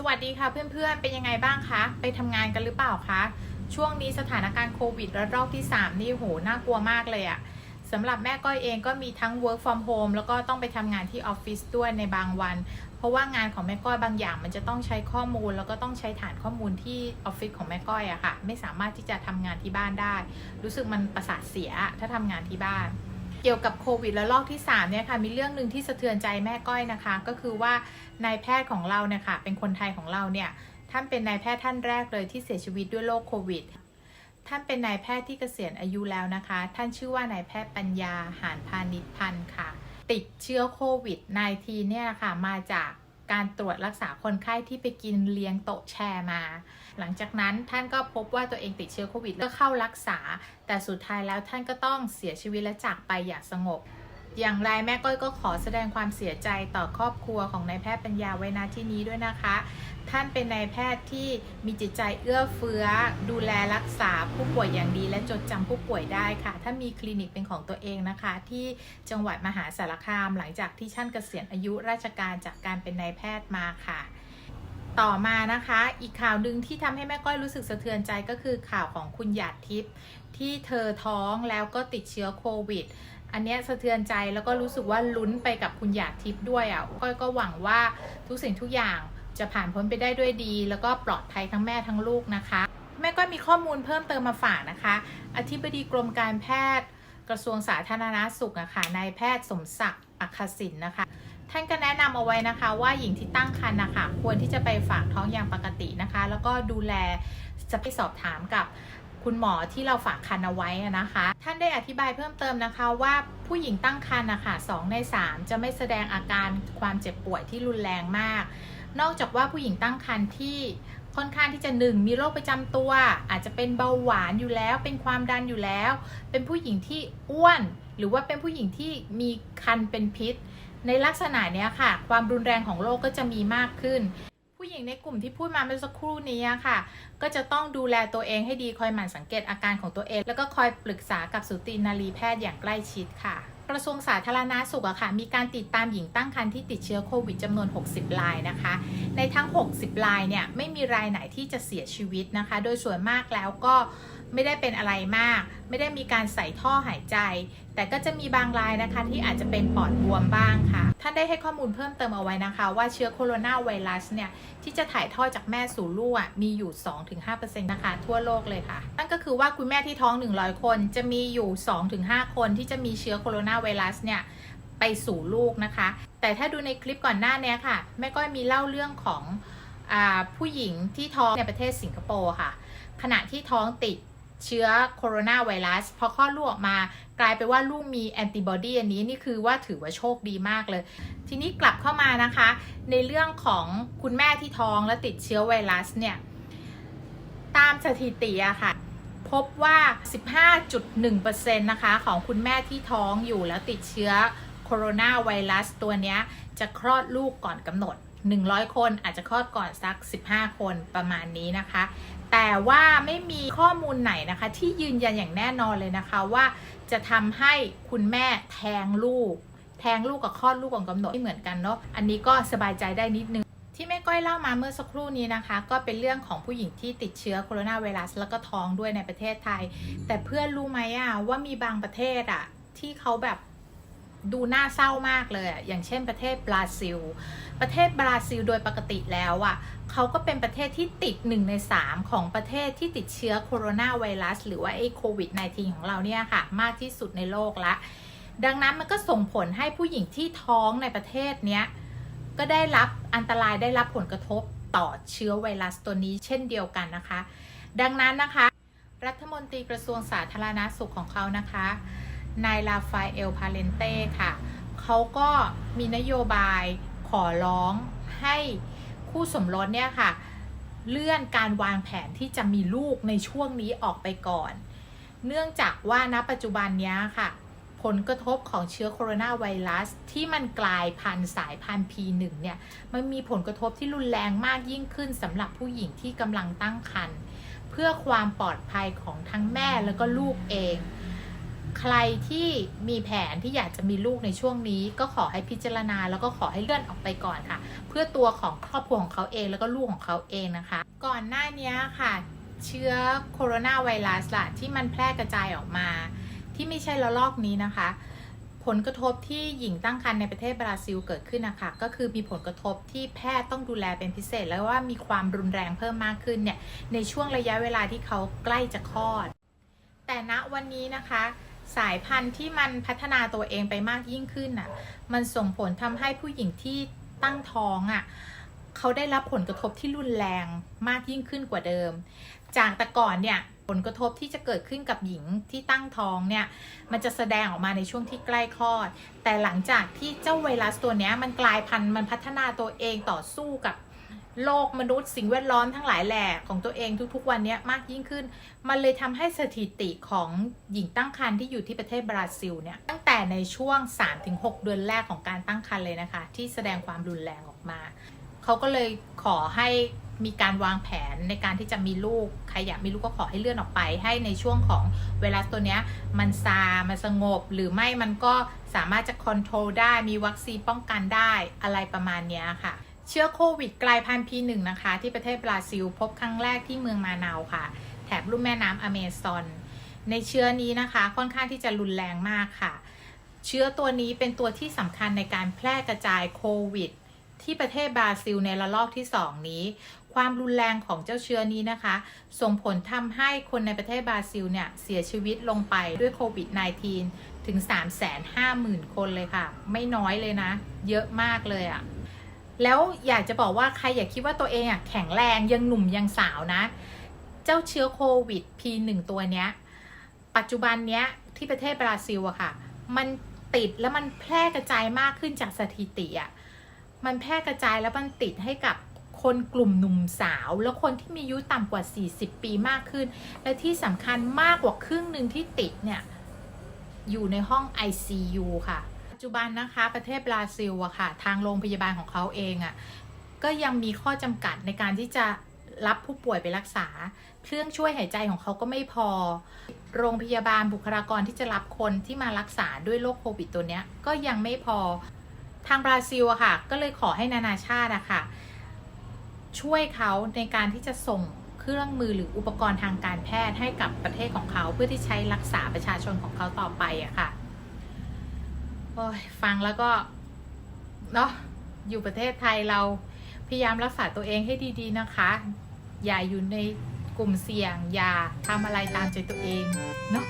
สวัสดีค่ะเพื่อนๆ เป็นยังไงบ้างคะ ไปทำงานกันหรือเปล่าคะ ช่วงนี้สถานการณ์โควิดระลอกที่ 3 นี่โหน่ากลัวมากเลยอะสำหรับแม่ก้อยเองก็มีทั้ง work from home แล้วก็ต้องไปทำงานที่ออฟฟิศด้วยในบางวัน เพราะว่างานของแม่ก้อยบางอย่างมันจะต้องใช้ข้อมูล แล้วก็ต้องใช้ฐานข้อมูลที่ออฟฟิศของแม่ก้อยอะค่ะ ไม่สามารถที่จะทำงานที่บ้านได้ รู้สึกมันประสาทเสียถ้าทำงานที่บ้าน เกี่ยวกับโควิดและลอกที่3เนี่ยค่ะมีเรื่องหนึ่งที่สะเทือนใจแม่ก้อยนะคะ ก็คือว่านายแพทย์ของเราเนี่ยค่ะเป็นคนไทยของเราเนี่ยท่านเป็นนายแพทย์ท่านแรกเลยที่เสียชีวิตด้วยโรคโควิดท่านเป็นนายแพทย์ที่เกษียณอายุแล้วนะคะ ท่านชื่อว่านายแพทย์ปัญญาหานพาณิชพันธ์ค่ะ ติดเชื้อโควิด -19 เนี่ยค่ะมาจาก การตรวจรักษาคนไข้ที่ไปกินเลี้ยงโต๊ะแชร์มา หลังจากนั้นท่านก็พบว่าตัวเองติดเชื้อโควิดแล้วเข้ารักษา แต่สุดท้ายแล้วท่านก็ต้องเสียชีวิตและจากไปอย่างสงบ อย่างไรแม่ก้อยก็ขอแสดงความเสียใจต่อครอบครัวของนายแพทย์ปัญญาไว้ณที่นี้ด้วยนะคะ ท่านเป็นนายแพทย์ที่มีจิตใจเอื้อเฟื้อ ดูแลรักษาผู้ป่วยอย่างดี และจดจำผู้ป่วยได้ค่ะถ้านมีคลินิกเป็นของตัวเองนะคะ ที่จังหวัดมหาสารคามหลังจากที่ท่านเกษียณอายุราชการจากการเป็นนายแพทย์มาค่ะ ต่อมานะคะ อีกข่าวหนึ่งที่ทำให้แม่ก้อยรู้สึกสะเทือนใจก็คือข่าวของคุณหยาดทิพย์ที่เธอท้องแล้วก็ติดเชื้อโควิด อันนี้สะเทือนใจแล้วก็รู้สึกว่าลุ้นไปกับคุณหยาดทิพย์ด้วยอะก้อยก็หวังว่าทุกสิ่งทุกอย่างจะผ่านพ้นไปได้ด้วยดี แล้วก็ปลอดภัยทั้งแม่ทั้งลูกนะคะ แม่ก็มีข้อมูลเพิ่มเติมมาฝากนะคะ อธิบดีกรมการแพทย์ กระทรวงสาธารณาสุขอะค่ะนายแพทย์สมศักดิ์อัคสินนะคะ ท่านก็แนะนำเอาไว้นะคะว่าหญิงที่ตั้งครรภ์นะคะควรที่จะไปฝากท้องอย่างปกตินะคะ แล้วก็ดูแลจะไปสอบถามกับคุณหมอที่เราฝากครรภ์เอาไว้นะคะ ท่านได้อธิบายเพิ่มเติมนะคะว่าผู้หญิงตั้งครรภ์นะคะสองใน 3 จะไม่แสดงอาการความเจ็บป่วยที่รุนแรงมาก นอกจากว่าผู้หญิงตั้งครรภ์ที่ค่อนข้างที่จะหนึ่งมีโรคประจำตัว อาจจะเป็นเบาหวานอยู่แล้ว เป็นความดันอยู่แล้ว เป็นผู้หญิงที่อ้วน หรือว่าเป็นผู้หญิงที่มีคันเป็นพิษ ในลักษณะนี้ค่ะ ความรุนแรงของโรคก็จะมีมากขึ้น ผู้หญิงในกลุ่มที่พูดมาเมื่อสักครู่นี้ค่ะ ก็จะต้องดูแลตัวเองให้ดีคอยหมั่นสังเกตอาการของตัวเอง แล้วก็คอยปรึกษากับสูตินารีแพทย์อย่างใกล้ชิดค่ะกระทรวงสาธารณาสุขอะค่ะ มีการติดตามหญิงตั้งครรภ์ที่ติดเชื้อโควิดจำนวน 60 รายนะคะ ในทั้ง 60 รายเนี่ย ไม่มีรายไหนที่จะเสียชีวิตนะคะ โดยส่วนมากแล้วก็ ไม่ได้เป็นอะไรมาก ไม่ได้มีการใส่ท่อหายใจ แต่ก็จะมีบางรายนะคะที่อาจจะเป็นปอดบวมบ้างค่ะ ท่านได้ให้ข้อมูลเพิ่มเติมเอาไว้นะคะ ว่าเชื้อโคโรนาไวรัสเนี่ยที่จะถ่ายทอดจากแม่สู่ลูกอะมีอยู่ 2-5%นะคะทั่วโลกเลยค่ะ นั่นก็คือว่าคุณแม่ที่ท้อง 100 คนจะมีอยู่ 2-5 คนที่จะมีเชื้อโคโรนาไวรัสเนี่ยไปสู่ลูกนะคะ แต่ถ้าดูในคลิปก่อนหน้านี้ค่ะแม่ก้อยมีเล่าเรื่องของอผู้หญิงที่ท้องในประเทศสิงคโปร์ค่ะ ขณะที่ท้องติด เชื้อโคโรนาไวรัสพอคลอดลูกออกมากลายเป็นว่าลูกมีแอนติบอดีอันนี้นี่คือว่าถือว่าโชคดีมากเลย ทีนี้กลับเข้ามานะคะ ในเรื่องของคุณแม่ที่ท้องและติดเชื้อไวรัสเนี่ย ตามสถิติอะค่ะ พบว่า 15.1%นะคะของคุณแม่ที่ท้องอยู่แล้วติดเชื้อโคโรนาไวรัสตัวนี้จะคลอดลูกก่อนกำหนด 100 คนอาจจะคลอดก่อนสัก 15 คนประมาณนี้นะคะ แต่ว่าไม่มีข้อมูลไหนนะคะ ที่ยืนยันอย่างแน่นอนเลยนะคะว่าจะทำให้คุณแม่แทงลูก แทงลูกกับคลอดลูกก่อนกำหนดไม่เหมือนกันเนาะอันนี้ก็สบายใจได้นิดนึงที่แม่ก้อยเล่ามาเมื่อสักครู่นี้นะคะ ก็เป็นเรื่องของผู้หญิงที่ติดเชื้อโคโรนาไวรัสแล้วก็ท้องด้วยในประเทศไทย แต่เพื่อนรู้ไหมอะว่ามีบางประเทศอะที่เขาแบบ ดูน่าเศร้ามากเลยอะอย่างเช่นประเทศบราซิล ประเทศบราซิลโดยปกติแล้วอะเขาก็เป็นประเทศที่ติดหนึ่งใน3ของประเทศที่ติดเชื้อโคโรนาไวรัส หรือว่าไอ้โควิด -19 ของเราเนี่ยค่ะ มากที่สุดในโลกละ ดังนั้นมันก็ส่งผลให้ผู้หญิงที่ท้องในประเทศเนี้ย ก็ได้รับอันตรายได้รับผลกระทบต่อเชื้อไวรัสตัวนี้เช่นเดียวกันนะคะ ดังนั้นนะคะ รัฐมนตรีกระทรวงสาธารณาสุขของเขานะคะ นายลาฟาเอลพาเลนเต้ค่ะ เขาก็มีนโยบายขอร้องให้คู่สมรสเนี่ยค่ะ เลื่อนการวางแผนที่จะมีลูกในช่วงนี้ออกไปก่อน เนื่องจากว่าณปัจจุบันนี้ค่ะ ผลกระทบของเชื้อโคโรนาไวรัส ที่มันกลายพันธุ์สายพันธุ์ P1 เนี่ย มันมีผลกระทบที่รุนแรงมากยิ่งขึ้นสำหรับผู้หญิงที่กำลังตั้งครรภ์เพื่อความปลอดภัยของทั้งแม่แล้วก็ลูกเอง ใครที่มีแผนที่อยากจะมีลูกในช่วงนี้ ก็ขอให้พิจารณา แล้วก็ขอให้เลื่อนออกไปก่อนค่ะ เพื่อตัวของครอบครัวของเขาเองแล้วก็ลูกของเขาเองนะคะ ก่อนหน้านี้ค่ะ เชื้อโคโรนาไวรัสล่ะที่มันแพร่กระจายออกมา ที่ไม่ใช่ระลอกนี้นะคะ ผลกระทบที่หญิงตั้งครรภ์ในประเทศบราซิลเกิดขึ้นนะคะก็คือมีผลกระทบที่แพทย์ต้องดูแลเป็นพิเศษ แล้วว่ามีความรุนแรงเพิ่มมากขึ้นเนี่ยในช่วงระยะเวลาที่เขาใกล้จะคลอด แต่ณวันนี้นะคะ สายพันธุ์ที่มันพัฒนาตัวเองไปมากยิ่งขึ้นน่ะ มันส่งผลทำให้ผู้หญิงที่ตั้งท้องอะเขาได้รับผลกระทบที่รุนแรงมากยิ่งขึ้นกว่าเดิม จากแต่ก่อนเนี่ยผลกระทบที่จะเกิดขึ้นกับหญิงที่ตั้งท้องเนี่ย มันจะแสดงออกมาในช่วงที่ใกล้คลอด แต่หลังจากที่เจ้าไวรัสตัวนี้มันกลายพันธุ์มันพัฒนาตัวเองต่อสู้กับ โลกมนุษย์สิ่งแวดล้อมทั้งหลายแหล่ของตัวเองทุกๆ วันนี้มากยิ่งขึ้น มันเลยทำให้สถิติของหญิงตั้งครรภ์ที่อยู่ที่ประเทศบราซิลเนี่ยตั้งแต่ในช่วง 3-6 เดือนแรกของการตั้งครรภ์เลยนะคะ ที่แสดงความรุนแรงออกมา เขาก็เลยขอให้มีการวางแผนในการที่จะมีลูก ใครอยากมีลูกก็ขอให้เลื่อนออกไป ให้ในช่วงของไวรัสตัวเนี้ย มันซา มันสงบ หรือไม่มันก็สามารถจะคอนโทรลได้ มีวัคซีนป้องกันได้อะไรประมาณเนี้ยค่ะ เชื้อโควิดกลายพันธุ์ P1 นะคะ ที่ประเทศบราซิล พบครั้งแรกที่เมืองมานาวค่ะ แถบลุ่มแม่น้ำอเมซอน ในเชื้อนี้นะคะค่อนข้างที่จะรุนแรงมากค่ะ เชื้อตัวนี้เป็นตัวที่สำคัญในการแพร่กระจายโควิด ที่ประเทศบราซิลในระลอกที่ 2 นี้ ความรุนแรงของเจ้าเชื้อนี้นะคะ ส่งผลทำให้คนในประเทศบราซิลเนี่ยเสียชีวิตลงไปด้วยโควิด -19 ถึง 350,000 คนเลยค่ะ ไม่น้อยเลยนะ เยอะมากเลยอะ่ะ แล้วอยากจะบอกว่าใครอย่าคิดว่าตัวเองอะแข็งแรงยังหนุ่มยังสาวนะ เจ้าเชื้อโควิด P1 ตัวเนี้ย ปัจจุบันเนี้ยที่ประเทศบราซิลอะค่ะ มันติดแล้วมันแพร่กระจายมากขึ้นจากสถิติอะมันแพร่กระจายแล้วมันติดให้กับคนกลุ่มหนุ่มสาว แล้วคนที่มีอายุต่ำกว่า 40 ปีมากขึ้น และที่สำคัญมากกว่าครึ่งหนึ่งที่ติดเนี่ย อยู่ในห้อง ICU ค่ะ จจุบันนะคะประเทศบราซิลอะค่ะ ทางโรงพยาบาลของเขาเองอะก็ยังมีข้อจำกัดในการที่จะรับผู้ป่วยไปรักษา เครื่องช่วยหายใจของเขาก็ไม่พอ โรงพยาบาลบุคลากรที่จะรับคนที่มารักษาด้วยโรคโควิดตัวเนี้ยก็ยังไม่พอ ทางบราซิลอะค่ะ ก็เลยขอให้นานาชาติอะค่ะ ช่วยเขาในการที่จะส่งเครื่องมือหรืออุปกรณ์ทางการแพทย์ให้กับประเทศของเขาเพื่อที่ใช้รักษาประชาชนของเขาต่อไปอะค่ะ อ้ยฟังแล้วก็เนาะอยู่ประเทศไทยเราพยายามรักษาตัวเองให้ดีๆนะคะ อย่าอยู่ในกลุ่มเสี่ยง อย่าทำอะไรตามใจตัวเองเนาะ